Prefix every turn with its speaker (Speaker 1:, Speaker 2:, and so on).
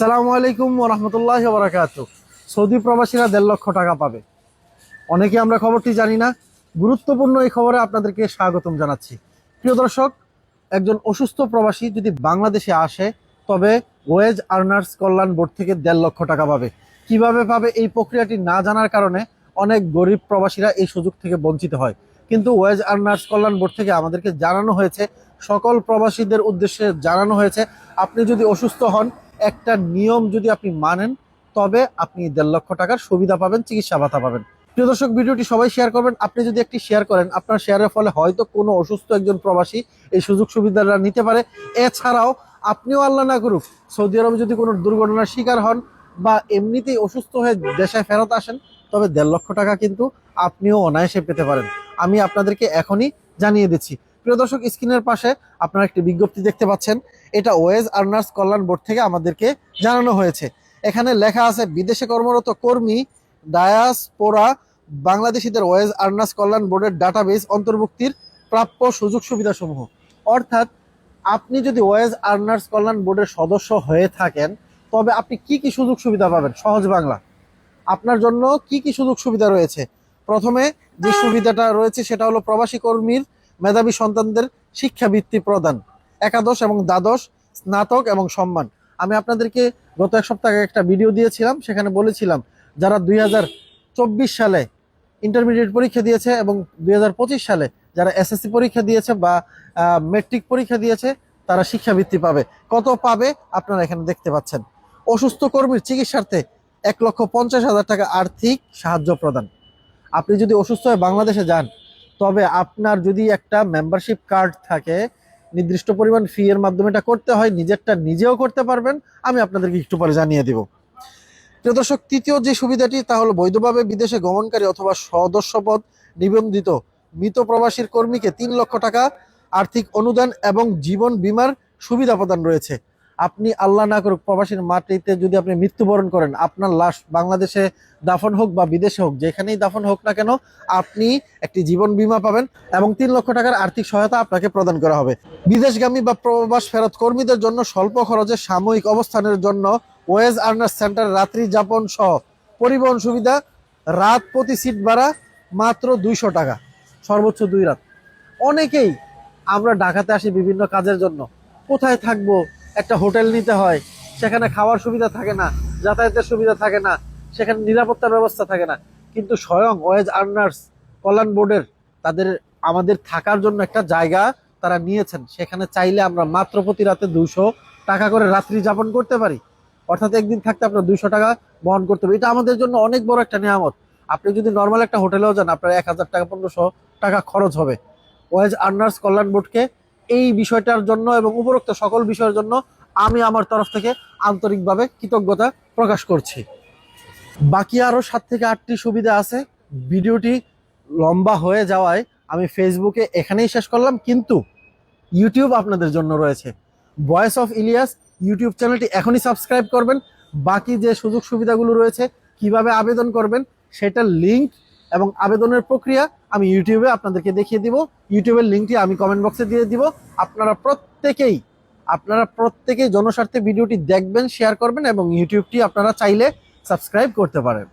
Speaker 1: সালামু আলাইকুম রহমতুল্লাহ বারাকাত সৌদি প্রবাসীরা দেড় লক্ষ টাকা পাবে। অনেকে আমরা খবরটি জানি না। গুরুত্বপূর্ণ এই খবরে আপনাদেরকে স্বাগতম জানাচ্ছি। প্রিয় দর্শক, একজন অসুস্থ প্রবাসী যদি বাংলাদেশে আসে, তবে ওয়েজ আর্নার্স কল্যাণ বোর্ড থেকে দেড় লক্ষ টাকা পাবে। কীভাবে পাবে এই প্রক্রিয়াটি না জানার কারণে অনেক গরিব প্রবাসীরা এই সুযোগ থেকে বঞ্চিত হয়। কিন্তু ওয়েজ আর্নার্স কল্যাণ বোর্ড থেকে আমাদেরকে জানানো হয়েছে, সকল প্রবাসীদের উদ্দেশ্যে জানানো হয়েছে, আপনি যদি অসুস্থ হন একটা নিয়ম যদি আপনি মানেন, তবে আপনি দেড় লক্ষ টাকার সুবিধা পাবেন, চিকিৎসা ভাতা পাবেন। প্রিয় দর্শক, ভিডিওটি সবাই শেয়ার করবেন। আপনি যদি একটি শেয়ার করেন, আপনার শেয়ারের ফলে হয়তো কোনো অসুস্থ একজন প্রবাসী এই সুযোগ সুবিধাটা নিতে পারে। এছাড়াও, আপনিও আল্লাহ না করুক, সৌদি আরবে যদি কোনো দুর্ঘটনার শিকার হন বা এমনিতেই অসুস্থ হয়ে দেশে ফেরত আসেন, তবে দেড় লক্ষ টাকা কিন্তু আপনিও অনায়াসে পেতে পারেন। আমি আপনাদেরকে এখনই জানিয়ে দিচ্ছি প্রিয় দর্শক, স্ক্রিনের পাশে আপনারা একটি বিজ্ঞপ্তি দেখতে পাচ্ছেন। এটা ওয়েজ আর্নার্স কল্যাণ বোর্ড থেকে আমাদেরকে জানানো হয়েছে। এখানে লেখা আছে, বিদেশে কর্মরত কর্মী ডায়াস ডায়াসপোরা বাংলাদেশিদের ওয়েজ আর্নার্স কল্যাণ বোর্ডের ডাটাবেস অন্তর্ভুক্তির প্রাপ্য সুযোগ সুবিধাসমূহ। অর্থাৎ আপনি যদি ওয়েজ আর্নার্স কল্যাণ বোর্ডের সদস্য হয়ে থাকেন, তবে আপনি কি কি সুযোগ সুবিধা পাবেন? সহজ বাংলা। আপনার জন্য কি কি সুযোগ সুবিধা রয়েছে? প্রথমে যে সুবিধাটা রয়েছে সেটা হলো প্রবাসী কর্মীর মেধাবী সন্তানদের শিক্ষাবৃত্তি প্রদান, একাদশ এবং দ্বাদশ স্নাতক এবং সম্মান। আমি আপনাদেরকে গত এক সপ্তাহ আগে একটা ভিডিও দিয়েছিলাম, সেখানে বলেছিলাম যারা দুই হাজার চব্বিশ সালে ইন্টারমিডিয়েট পরীক্ষা দিয়েছে এবং দুই হাজার পঁচিশ সালে যারা এসএসসি পরীক্ষা দিয়েছে বা মেট্রিক পরীক্ষা দিয়েছে, তারা শিক্ষাবৃত্তি পাবে। কত পাবে আপনারা এখানে দেখতে পাচ্ছেন। অসুস্থ কর্মীর চিকিৎসার্থে এক লক্ষ পঞ্চাশ হাজার টাকা আর্থিক সাহায্য প্রদান। আপনি যদি অসুস্থ হয়ে বাংলাদেশে যান তবে আপনার যদি একটা মেম্বারশিপ কার্ড থাকে, নির্দিষ্ট পরিমাণ ফি এর মাধ্যমে এটা করতে হয়, নিজেরটা নিজেও করতে পারবেন, আমি আপনাদেরকে একটু পরে জানিয়ে দিব। প্রিয় দর্শক, তৃতীয় যে সুবিধাটি, তা হলো বৈধভাবে বিদেশে গমনকারী অথবা সদস্যপদ নিবন্ধিত মৃত প্রবাসীর কর্মীকে তিন লক্ষ টাকা আর্থিক অনুদান এবং জীবন বীমার সুবিধা প্রদান রয়েছে। আপনি আল্লাহ না করুক প্রবাসীর মাটিতে যদি আপনি মৃত্যুবরণ করেন, আপনার লাশ বাংলাদেশে দাফন হোক বা বিদেশে হোক, যেখানেই দাফন হোক না কেন, আপনি একটি জীবন বীমা পাবেন এবং তিন লক্ষ টাকার আর্থিক সহায়তা আপনাকে প্রদান করা হবে। বিদেশগামী বা প্রবাস ফেরত কর্মীদের জন্য স্বল্প খরচে সাময়িক অবস্থানের জন্য ওয়েজ আর্নার্স সেন্টার, রাত্রি যাপন সহ পরিবহন সুবিধা, রাত প্রতি সিট ভাড়া মাত্র দুইশো টাকা, সর্বোচ্চ দুই রাত। অনেকেই আমরা ঢাকাতে আসি বিভিন্ন কাজের জন্য। কোথায় থাকব? একটা হোটেল নিতে হয়, সেখানে খাওয়ার সুবিধা থাকে না, যাতায়াতের সুবিধা থাকে না, সেখানে নিরাপত্তার ব্যবস্থা থাকে না। কিন্তু স্বয়ং ওয়েজ আর্নার্স, কল্যাণ বোর্ডের, তাদের, আমাদের থাকার জন্য একটা জায়গা তারা নিয়েছেন। সেখানে চাইলে আমরা মাত্র প্রতি রাতে দুশো টাকা করে রাত্রি যাপন করতে পারি। অর্থাৎ একদিন থাকতে আপনার দুশো টাকা বহন করতে হবে। এটা আমাদের জন্য অনেক বড় একটা নিয়ামত। আপনি যদি নর্মাল একটা হোটেলেও যান, আপনার এক হাজার টাকা, পনেরোশো টাকা খরচ হবে। ওয়েজ আর্নার্স, কল্যাণ বোর্ডকে এই বিষয়টার জন্য এবং উপরোক্ত সকল বিষয়ের জন্য আমি আমার তরফ থেকে আন্তরিকভাবে কৃতজ্ঞতা প্রকাশ করছি। বাকি আরও সাত থেকে আটটি সুবিধা আছে। ভিডিওটি লম্বা হয়ে যাওয়ায় আমি ফেসবুকে এখানেই শেষ করলাম, কিন্তু ইউটিউব আপনাদের জন্য রয়েছে। ভয়েস অফ ইলিয়াস ইউটিউব চ্যানেলটি এখনই সাবস্ক্রাইব করবেন। বাকি যে সুযোগ সুবিধাগুলো রয়েছে, কীভাবে আবেদন করবেন, সেটার লিংক এবং আবেদনের প্রক্রিয়া আমি ইউটিউবে আপনাদেরকে দেখিয়ে দিব। ইউটিউবের লিঙ্কটি আমি কমেন্ট বক্সে দিয়ে দিব। আপনারা প্রত্যেকেই আপনারা প্রত্যেকেই জনস্বার্থে ভিডিওটি দেখবেন শেয়ার করবেন এবং ইউটিউবটি আপনারা চাইলে সাবস্ক্রাইব করতে পারেন।